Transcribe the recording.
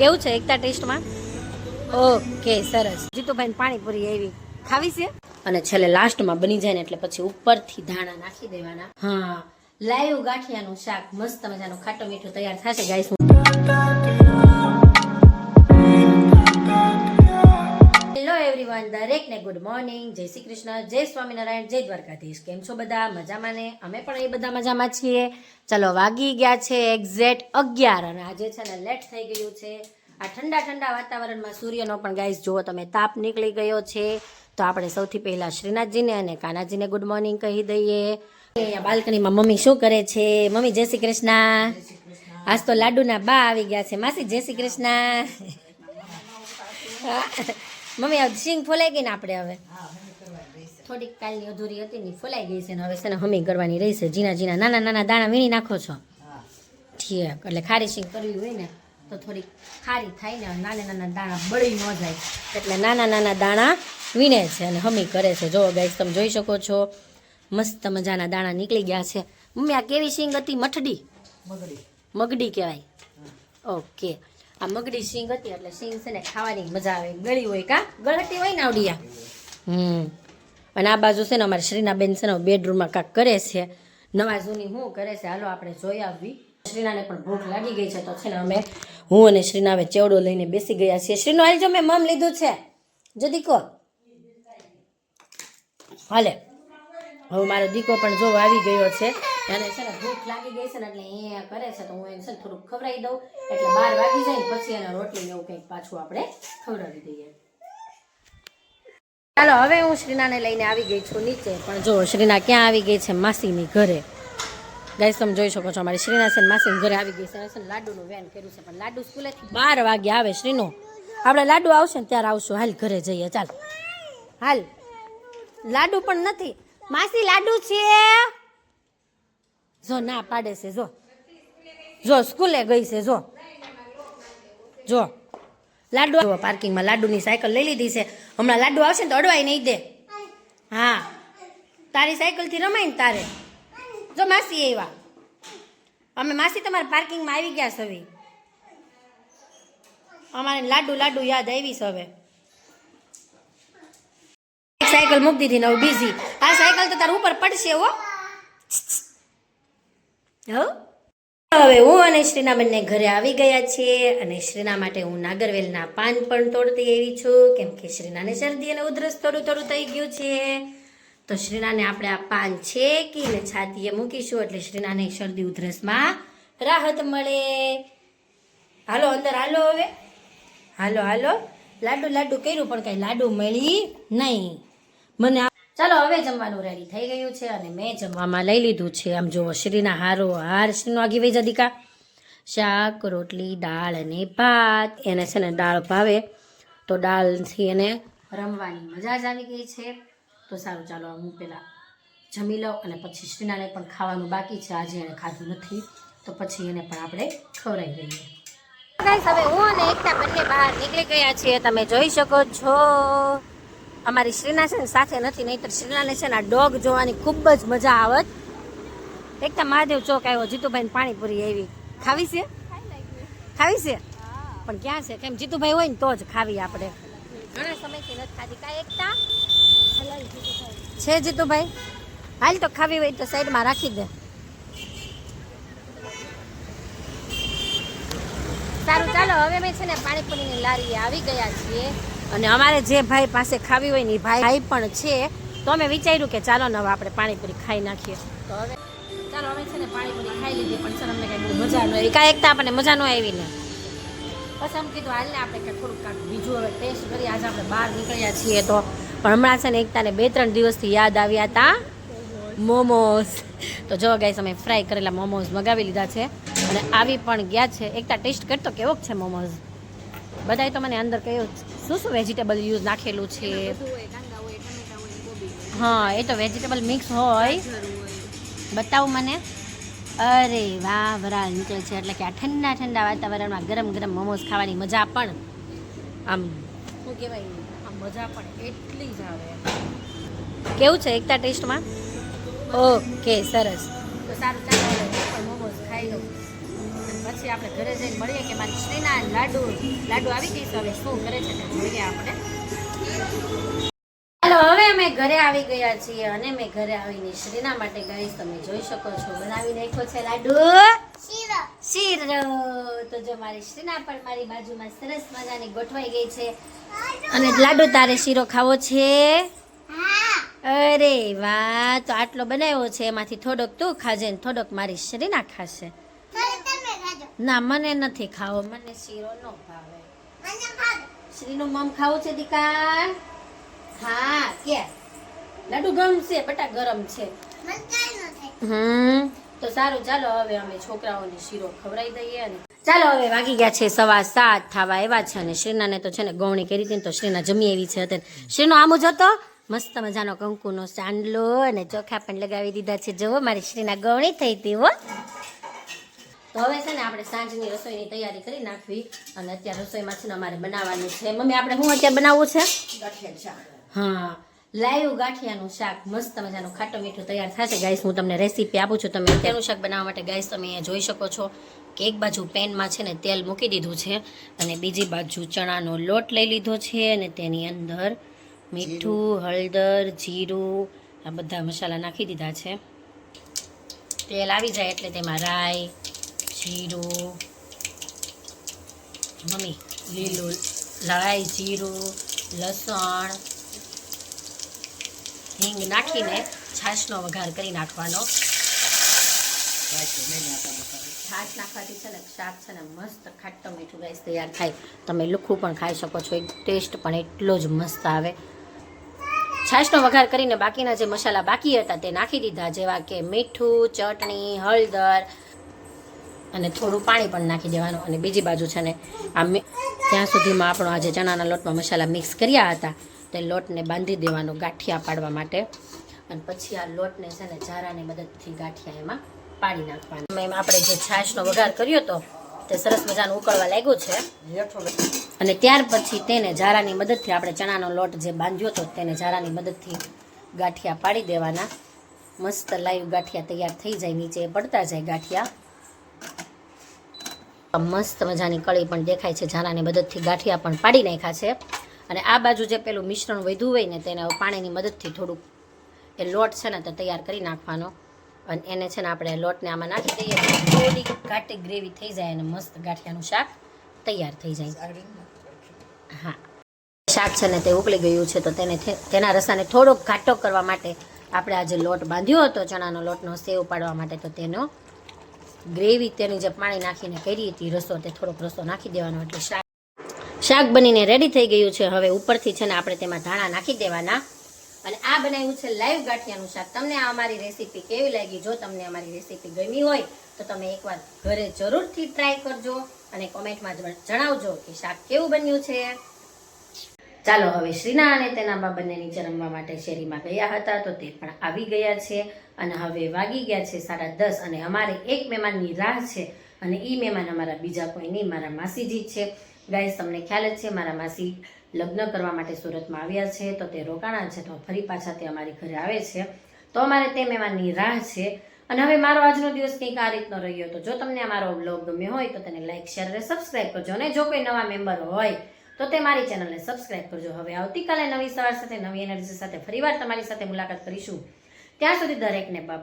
કેવું છે એકતા ટેસ્ટમાં? ઓકે સરસ. જીતુભાઈ પાણીપુરી એવી. ખાવી છે? અને છેલ્લે લાસ્ટમાં બની જાય ને એટલે પછી ઉપરથી ધાણા નાખી દેવાના. હા લાઈવ ગાંઠિયાનું શાક મસ્ત મજાનું ખાટો મીઠું તૈયાર થશે ગાઈસ દરેકને ગુડ મોર્નિંગ. જય શ્રી કૃષ્ણ. જય સ્વામિનારાયણ. જય દ્વારકાધીશ. કેમ છો બધા? મજામાં ને? અમે પણ એ બધા મજામાં છીએ. ચલો, વાગી ગયા છે એક્ઝેક્ટ અગિયાર અને આજે છે ને લેટ થઈ ગયું છે. આ ઠંડા ઠંડા વાતાવરણમાં સૂર્યનો પણ ગાઈસ જુઓ તમે તાપ નીકળી ગયો છે, તો આપણે સૌથી પહેલા શ્રીનાથજીને અને કાનાજીને ગુડ મોર્નિંગ કહી દઈએ. અહીંયા બાલ્કનીમાં મમ્મી શું કરે છે? મમ્મી, જય શ્રી કૃષ્ણ. આજ તો લાડુના બા આવી ગયા છે. માસી, જય શ્રી કૃષ્ણ. મમ્મી આ સિંગ ફોલાઈ ગઈ ને આપણે હવે. થોડીક કાલની અધૂરી હતી ને ફોલાઈ ગઈ છે ને હવે છે ને હમી કરવાની રહી છે જીના ઝીણા નાના નાના દાણા વીણી નાખો છો. ઠીક એટલે ખારી સિંગ કરવી હોય ને તો થોડીક ખારી થાય ને નાના નાના દાણા બળી ન જાય. એટલે નાના નાના દાણા વીણે છે અને હમી કરે છે. જો ગાઈસ તમે જોઈ શકો છો મસ્ત મજાના દાણા નીકળી ગયા છે. મમ્મી આ કેવી સિંગ હતી? મઠડી? મગડી મગડી કહેવાય. ઓકે આ મગડી સિંગ હતી એટલે સિંગ છે ને ખાવાની મજા આવે. ગળી હોય કા? ગળતી હોય ને આવડિયા હમ. અને આ બાજુ છે ને અમારે શ્રીનાબેન છે ને બેડરૂમમાં કાંક કરે છે. નવા જૂની શું કરે છે? હાલો આપણે જોઈ આવવી. શ્રીનાને પણ ભૂખ લાગી ગઈ છે તો છે ને અમે હું અને શ્રીના હવે ચેવડો લઈને બેસી ગયા છીએ. શ્રીનો હાલ જો મેં મમ લીધું છે. જદી કહો હાલે. હવે મારો દીકો પણ જો આવી ગયો છે. અને છે ને ભૂખ લાગી ગઈ છે ને એટલે એ કરે છે તો હું એને છે ને થોડુંક ખવડાવી દઉં. એટલે બાર વાગી જાય પછી એને રોટલી એવું કંઈક પાછું આપણે ખવડાવી દઈએ. ચાલો, હવે હું શ્રીનાને લઈને આવી ગઈ છું નીચે. પણ જો, શ્રીના ક્યાં આવી ગઈ છે માસીની ઘરે? ગાઈસ તમે જોઈ શકો છો અમારી શ્રીના છે માસીની ઘરે આવી ગઈ છે. અને લાડુનું વેન કર્યું છે. પણ લાડુ સ્કૂલેથી બાર વાગે આવે શ્રીનો. આપણે લાડુ આવશે ને ત્યારે આવશું. હાલ ઘરે જઈએ. ચાલ. હાલ. લાડુ પણ નથી. માસી, લાડુ છે. જો ના પાડે છે, જો. જો સ્કૂલે ગઈ છે, જો. જો. લાડુ પાર્કિંગમાં લાડુની સાયકલ લઈ લીધી છે. હમણાં લાડુ આવશે ને તો અડવાય નહીં દે. હા. તારી સાયકલથી રમાય ને તારે. જો માસી એવા અમે માસી તમારા પાર્કિંગમાં આવી ગયા છે હવે. અમારે લાડુ લાડુ યાદ આવી છે હવે. સાયકલ મૂકી દીધી ને હવે બીજી. આ સાયકલ તો તાર ઉપર પડશે હો. હવે હું અને શ્રીના બંને ઘરે આવી ગયા છીએ અને શ્રીના માટે હું નાગરવેલના પાન પણ તોડતી આવી છું. કેમ કે શ્રીનાને શરદી અને ઉધરસ થોડું થોડું થઈ ગયું છે. તો શ્રીનાને આપણે આ પાન છેકીને છાતીએ મૂકીશું એટલે શ્રીનાને શરદી ઉધરસમાં રાહત મળે. હાલો, અંદર હાલો હવે. હાલો હાલો. લાડુ લાડુ કર્યું પણ કઈ લાડુ મળી નહીં. મને ચાલો, હવે જમવાનું રેડી થઈ ગયું છે અને મેં જમવામાં લઈ લીધું છે. આમ જુઓ, શ્રીના હારો હાર શ્રીનો આગી વઈ જદીકા શાક, રોટલી, દાળ અને ભાત. એને છે ને દાળ ભાવે. તો દાળથી એને રમવાની મજા જ આવી ગઈ છે. તો સારું, ચાલો હું પહેલાં જમી લઉં અને પછી શ્રીનાને પણ ખાવાનું બાકી છે. આજે એને ખાધું નથી. તો પછી એને પણ આપણે ખવડાવી દઈએ. હવે હું અને એકતા બંને બહાર નીકળી ગયા છીએ. તમે જોઈ શકો છો. અમારી શ્રીના છે ને સાથે નથી, નહીતર શ્રીનાને છે ને આ ડોગ જોવાની ખૂબ જ મજા આવત એકતા મહાદેવ ચોક આવ્યો જીતુભાઈ પાણીપુરી આવી ખાવી છે? ખાવી છે? પણ ક્યાં છે? કેમ જીતુભાઈ હોય ને તો જ ખાવી આપણે. ઘણા સમયથી નથી ખાધી. કાંઈ એકતા? છે જીતુભાઈ? હાલ તો ખાવી હોય તો સાઈડમાં રાખી દે. સારું, ચાલો, હવે મેં છે ને પાણીપુરીની લારી આવી ગયા છીએ. અને અમારે જે ભાઈ પાસે ખાવી હોય ને ભાઈ ભાઈ પણ છે, તો અમે વિચાર્યું કે ચાલો ને હવે આપણે પાણીપુરી ખાઈ નાખીએ. તો હવે ચાલો, અમે છે ને પાણીપુરી ખાઈ લીધી, પણ સર અમને કઈ મજા ન આવી. કાંઈ એકતા આપણને મજા ન આવી ને. પછી એમ કીધું, હાલ ને આપણે કે થોડુંક કાંઈક બીજું હવે ટેસ્ટ કરીએ. આજે આપણે બહાર નીકળ્યા છીએ તો પણ હમણાં છે ને એકતાને બે ત્રણ દિવસથી યાદ આવ્યા હતા મોમોસ તો જો ગાઈસ અમે ફ્રાય કરેલા મોમોસ મગાવી લીધા છે. અને આવી પણ ગયા છે. એકતા ટેસ્ટ કરતો કેવો છે મોમોસ બધાય તો મને અંદર કયો શું શું વેજીટેબલ યુઝ નાખેલું છે? હા એ તો વેજીટેબલ મિક્સ હોય. બતાવો મને. અરે વાહ વરાળ નીકળે છે. એટલે કે આ ઠંડા ઠંડા વાતાવરણમાં ગરમ ગરમ મોમોસ ખાવાની મજા પણ આમ શું કહેવાય આમ મજા પણ એટલી જ આવે. કેવું છે એકતા ટેસ્ટમાં ઓકે સરસ. તો સારું ચાલો મોમોઝ મોમોસ ખાઈ લઉં. પછી આપણે ઘરે જઈને મળીએ કે મારી શ્રીના લાડુ લાડુ આવી ગઈ તો હવે શું કરે છે તે જોઈએ આપણે. હવે અમે ઘરે આવી ગયા છીએ અને મેં ઘરે આવીને શ્રીના માટે ગાઈસ તમે જોઈ શકો છો. બનાવી નાખ્યો છે લાડુ. શીરો. તો જો મારી શ્રીના પણ મારી બાજુમાં સરસ મજાની ગોઠવાઈ ગઈ છે. અને લાડુ તારે શીરો ખાવો છે? અરે વાહ તો આટલો બનાવ્યો છે. એમાંથી થોડોક તું ખાજે ને થોડોક મારી શ્રીના ખાશે. ના મને નથી ખાવો મને શીરો ન ભાવે. શ્રીનું મમ ખાવું છે દીકા હા કે? લાડુ છે બટા ગરમ છે. હમ. તો સારું ચાલો હવે અમે છોકરાઓને શીરો ખવડાવી દઈએ ને ચાલો હવે વાગી ગયા છે સવા સાત થવા એવા છે અને શ્રીનાને તો છે ને ગવણી કરી હતી ને તો શ્રીના જમી એવી છે અત્યારે. શ્રીનો આમ જ હતો. મસ્ત મજાનો કંકુનો સાંડલો અને ચોખા પણ લગાવી દીધા છે. જુઓ મારી શ્રીના ગવણી થઈ હતી હો. તો હવે છે ને આપણે સાંજની રસોઈની તૈયારી કરી નાખવી અને અત્યારે રસોઈમાં છે ને અમારે બનાવવાનું છે. મમ્મી આપણે શું અત્યારે બનાવવું છે? હા લાઈવ ગાંઠિયાનું શાક. મસ્ત મજાનું ખાટું મીઠું તૈયાર થશે. ગાઈસ હું તમને રેસીપી આપું છું. તમે અત્યારનું શાક બનાવવા માટે ગાઈસ તમે અહીંયા જોઈ શકો છો કે એક બાજુ પેનમાં છે ને તેલ મૂકી દીધું છે અને બીજી બાજુ ચણાનો લોટ લઈ લીધો છે અને તેની અંદર મીઠું હળદર જીરું આ બધા મસાલા નાખી દીધા છે. તેલ આવી જાય એટલે તેમાં રાઈ જીરું. મમ્મી લીલું. રાઈ જીરું લસણ. હિંગ નાખીને છાશનો વઘાર કરી નાખવાનો. છાશ નાખવાથી છે ને શાક છે ને મસ્ત ખાટું મીઠું ગાઈસ તૈયાર થાય. તમે લુખું પણ ખાઈ શકો છો. એક ટેસ્ટ પણ એટલો જ મસ્ત આવે. છાશનો વઘાર કરીને બાકીના જે મસાલા બાકી હતા તે નાખી દીધા જેવા કે મીઠું ચટણી હળદર અને થોડું પાણી પણ નાખી દેવાનું. અને બીજી બાજુ છે ને, આ ત્યાં સુધીમાં આપણો આજે ચણાના લોટમાં મસાલા મિક્સ કર્યા હતા, તે લોટને બાંધી દેવાનો ગાંઠિયા પાડવા માટે. અને પછી આ લોટને છે ને, ઝારાની મદદથી ગાંઠિયા એમાં પાડી નાખવાના. એમાં આપણે જે છાશનો વઘાર કર્યો હતો, તે સરસ મજાનું ઉકળવા લાગ્યું છે. અને ત્યાર પછી તેને ઝારાની મદદથી આપણે ચણાનો લોટ જે બાંધ્યો હતો, તેને ઝારાની મદદથી ગાંઠિયા પાડી દેવાના. મસ્ત લાઈવ ગાંઠિયા તૈયાર થઈ જાય, નીચે પડતા જાય ગાંઠિયા. મસ્ત મજાની કળી પણ દેખાય છે. ઝારાની મદદથી ગાંઠિયા પણ પાડી નાખ્યા છે. અને આ બાજુ જે પેલું મિશ્રણ વધ્યું હોય ને, તેને પાણીની મદદથી થોડુંક એ લોટ છે ને તે તૈયાર કરી નાખવાનો. અને એને છે ને આપણે લોટને આમાં નાખી દઈએ થોડી ઘાટી ગ્રેવી થઈ જાય અને મસ્ત ગાંઠિયાનું શાક તૈયાર થઈ જાય. હા. શાક છે ને તે ઉકળી ગયું છે તો તેને તેના રસાને થોડોક ઘાટો કરવા માટે આપણે આજે લોટ બાંધ્યો હતો, ચણાનો લોટનો સેવ પાડવા માટે, તો તેનો ગ્રેવી તેની જે પાણી નાખીને કરી હતી, રસો તે થોડોક રસો નાખી દેવાનો એટલે શાક શાક બનીને રેડી થઈ ગયું છે. હવે ઉપરથી છે ને આપણે તેમાં ધાણા નાખી દેવાના. અને આ બનાવ્યું છે લાઈવ ગાંઠિયાનું શાક. તમને આ અમારી રેસીપી કેવી લાગી? જો તમને અમારી રેસીપી ગમી હોય, તો તમે એકવાર ઘરે જરૂરથી ટ્રાય કરજો અને કોમેન્ટમાં જણાવજો કે શાક કેવું બન્યું છે. ચાલો, હવે શ્રીના અને તેના બા બંને નીચે રમવા માટે શેરીમાં ગયા હતા, તો તે પણ આવી ગયા છે. અને હવે વાગી ગયા છે સાડા દસ અને અમારે એક મહેમાનની રાહ છે અને એ મહેમાન અમારા બીજા કોઈ નહીં, મારા માસીજી છે. ગાઈસ તમને ખ્યાલ જ છે, મારા માસી લગ્ન કરવા માટે સુરતમાં આવ્યા છે, તો તે રોકાણા છે, તો ફરી પાછા તે અમારી ઘરે આવે છે. તો અમારે તે મહેમાનની રાહ છે. અને હવે મારો આજનો દિવસ કંઈક આ રીતનો રહ્યો, તો જો તમને અમારો મારો બ્લોગ ગમ્યો હોય, તો તેને લાઈક શેર અને સબસ્ક્રાઈબ કરજો. અને જો કોઈ નવા મેમ્બર હોય તો તે મારી ચેનલને સબસ્ક્રાઇબ કરજો. હવે આવતીકાલે નવી સવાર સાથે નવી એનર્જી સાથે ફરીવાર તમારી સાથે મુલાકાત કરીશું. ત્યાં સુધી દરેકને બાય